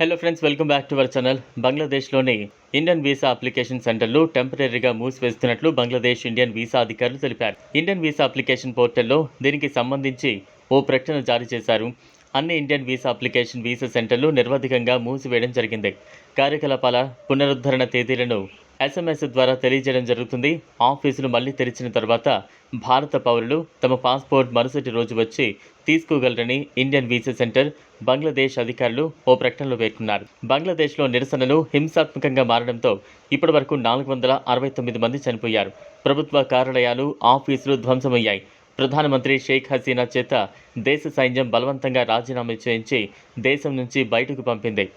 Hello friends welcome back to our channel బంగ్లాదేశ్లోని Indian visa application సెంటర్లు టెంపరీగా మూసివేస్తున్నట్లు Bangladesh Indian visa అధికారులు తెలిపారు. ఇండియన్ వీసా అప్లికేషన్ పోర్టల్లో దీనికి సంబంధించి ఓ ప్రకటన జారీ చేశారు. అన్ని ఇండియన్ వీసా అప్లికేషన్ వీసా సెంటర్లు నిర్వధికంగా మూసివేయడం జరిగింది. కార్యకలాపాల పునరుద్ధరణ తేదీలను ఎస్ఎంఎస్ ద్వారా తెలియజేయడం జరుగుతుంది. ఆఫీసులు మళ్ళీ తెరిచిన తర్వాత భారత పౌరులు తమ పాస్పోర్ట్ మరుసటి రోజు వచ్చి తీసుకోగలరని ఇండియన్ వీసా సెంటర్ బంగ్లాదేశ్ అధికారులు ఓ ప్రకటనలో పేర్కొన్నారు. బంగ్లాదేశ్లో నిరసనలు హింసాత్మకంగా మారడంతో ఇప్పటివరకు నాలుగు వందల అరవై తొమ్మిది మంది చనిపోయారు. ప్రభుత్వ కార్యాలయాలు ఆఫీసులు ధ్వంసమయ్యాయి. ప్రధానమంత్రి షేక్ హసీనా చేత దేశ సైన్యం బలవంతంగా రాజీనామా చేయించి దేశం నుంచి బయటకు పంపింది.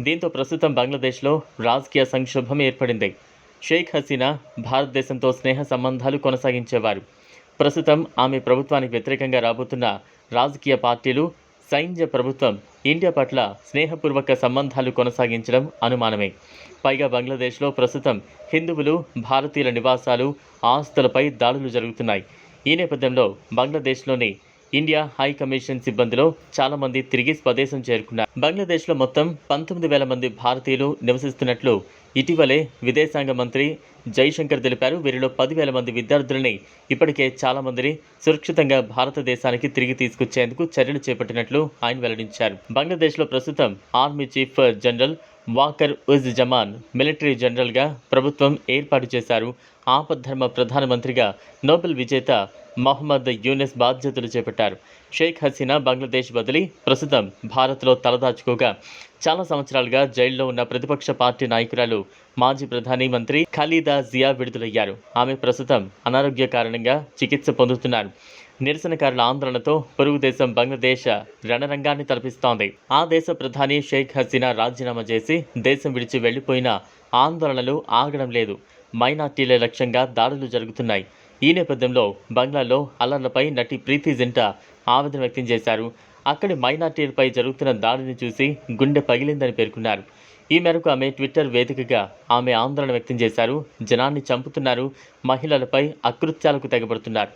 దీంతో ప్రస్తుతం బంగ్లాదేశ్లో రాజకీయ సంక్షోభం ఏర్పడింది. షేక్ హసీనా భారతదేశంతో స్నేహ సంబంధాలు కొనసాగించేవారు. ప్రస్తుతం ఆమె ప్రభుత్వానికి వ్యతిరేకంగా రాబోతున్న రాజకీయ పార్టీలు సైన్య ప్రభుత్వం ఇండియా పట్ల స్నేహపూర్వక సంబంధాలు కొనసాగించడం అనుమానమే. పైగా బంగ్లాదేశ్లో ప్రస్తుతం హిందువులు భారతీయుల నివాసాలు ఆస్తులపై దాడులు జరుగుతున్నాయి. ఈ నేపథ్యంలో బంగ్లాదేశ్లోని ఇండియా హై కమిషన్ సిబ్బందిలో చాలా మంది తిరిగి స్వదేశం చేరుకున్నారు. బంగ్లాదేశ్లో మొత్తం పంతొమ్మిది వేల మంది భారతీయులు నివసిస్తున్నట్లు ఇటీవలే విదేశాంగ మంత్రి జైశంకర్ తెలిపారు. వీరిలో పదివేల మంది విద్యార్థులని ఇప్పటికే చాలా మందిని సురక్షితంగా భారతదేశానికి తిరిగి తీసుకొచ్చేందుకు చర్యలు చేపట్టినట్లు ఆయన వెల్లడించారు. బంగ్లాదేశ్లో ప్రస్తుతం army chief general Waker uz Zaman military జనరల్గా ప్రభుత్వం ఏర్పాటు చేశారు. ఆపద్ధర్మ ప్రధానమంత్రిగా నోబెల్ విజేత మహమ్మద్ యూనిస్ బాధ్యతలు చేపట్టారు. షేక్ హసీనా బంగ్లాదేశ్ బదిలీ ప్రస్తుతం భారత్లో తలదాచుకోగా. చాలా సంవత్సరాలుగా జైల్లో ఉన్న ప్రతిపక్ష పార్టీ నాయకురాలు మాజీ ప్రధాని మంత్రి ఖలీదా జియా విడుదలయ్యారు. ఆమె ప్రస్తుతం అనారోగ్య కారణంగా చికిత్స పొందుతున్నారు. నిరసనకారుల ఆందోళనతో పొరుగు దేశం బంగ్లాదేశ్ రణరంగాన్ని తలపిస్తోంది. ఆ దేశ ప్రధాని షేక్ హసీనా రాజీనామా చేసి దేశం విడిచి వెళ్ళిపోయిన ఆందోళనలు ఆగడం లేదు. మైనార్టీల లక్ష్యంగా దాడులు జరుగుతున్నాయి. ఈ నేపథ్యంలో బంగ్లాలో అల్లర్లపై నటి ప్రీతి జింట ఆవేదన వ్యక్తం చేశారు. అక్కడి మైనార్టీలపై జరుగుతున్న దాడిని చూసి గుండె పగిలిందని పేర్కొన్నారు. ఈ మేరకు ఆమె ట్విట్టర్ వేదికగా ఆమె ఆందోళన వ్యక్తం చేశారు. జనాన్ని చంపుతున్నారు. మహిళలపై అకృత్యాలకు తెగబడుతున్నారు.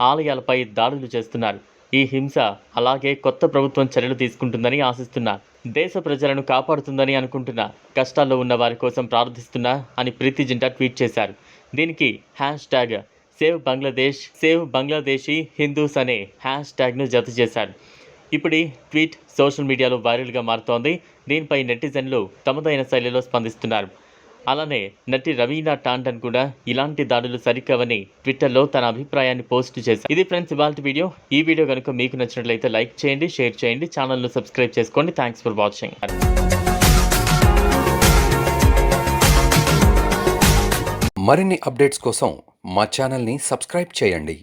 ఆలయాలపై దాడులు చేస్తున్నారు. ఈ హింస అలాగే కొత్త ప్రభుత్వం చర్యలు తీసుకుంటుందని ఆశిస్తున్నా. దేశ ప్రజలను కాపాడుతుందని అనుకుంటున్నా. కష్టాల్లో ఉన్న వారి కోసం ప్రార్థిస్తున్నా అని ప్రీతి జింటా ట్వీట్ చేశారు. దీనికి hashtag save Bangladesh save Bangladeshi Hindus అనే హ్యాష్ ట్యాగ్ను జత చేశారు. ఇప్పుడు ఈ ట్వీట్ సోషల్ మీడియాలో వైరల్గా మారుతోంది. దీనిపై నెటిజన్లు తమదైన శైలిలో స్పందిస్తున్నారు. అలానే నటి రవీనా టాండన్ కూడా ఇలాంటి దాడులు సరికావని ట్విట్టర్లో తన అభిప్రాయాన్ని పోస్ట్ చేశారు. ఇది ఫ్రెండ్స్ ఇవాళ వీడియో. ఈ వీడియో కనుక మీకు నచ్చినట్లయితే లైక్ చేయండి షేర్ చేయండి ఛానల్ను సబ్స్క్రైబ్ చేసుకోండి. Thanks for watching. మరిన్ని అప్డేట్స్ కోసం మా ఛానల్ని సబ్స్క్రైబ్ చేయండి.